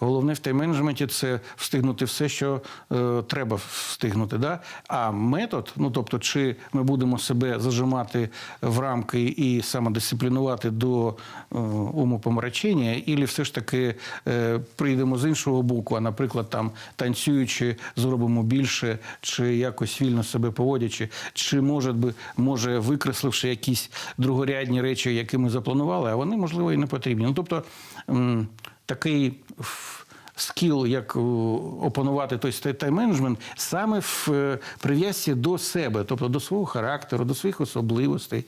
головне в тайм-менеджменті це встигнути все, що е, треба встигнути. Да? А метод, ну тобто, чи ми будемо себе зажимати в рамки і самодисциплінувати до е, умопомрачення, і все ж таки е, прийдемо з іншого боку, а наприклад, там танцюючи, зробимо більше, чи якось вільно себе поводячи, чи може би може викресливши якісь другорядні речі, які ми запланували, а вони можливо і не потрібні. Ну тобто такий. Скіл, як опанувати той тайм-менеджмент, саме в е, прив'язці до себе, тобто до свого характеру, до своїх особливостей,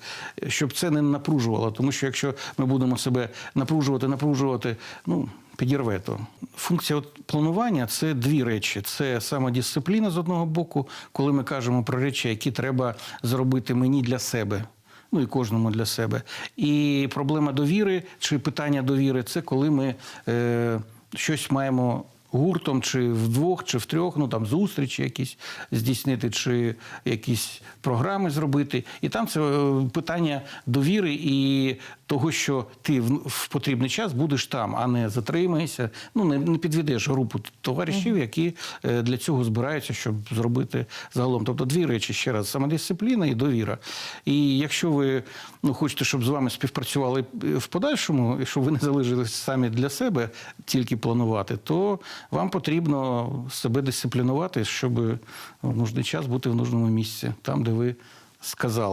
щоб це не напружувало. Тому що якщо ми будемо себе напружувати, напружувати, ну підірве то. Функція от планування це дві речі: це самодисципліна з одного боку, коли ми кажемо про речі, які треба зробити мені для себе. Ну і кожному для себе. І проблема довіри чи питання довіри це коли ми е, щось маємо гуртом, чи вдвох, чи втрьох, ну там зустрічі якісь здійснити, чи якісь програми зробити. І там це е, питання довіри і того, що ти в, потрібний час будеш там, а не затримаєшся. Ну не, не підведеш групу товаришів, які е, для цього збираються, щоб зробити загалом. Тобто дві речі ще раз: самодисципліна і довіра. І якщо ви ну хочете, щоб з вами співпрацювали в подальшому, і щоб ви не залишились самі для себе, тільки планувати, то вам потрібно себе дисциплінувати, щоб в нужний час бути в нужному місці, там, де ви сказали.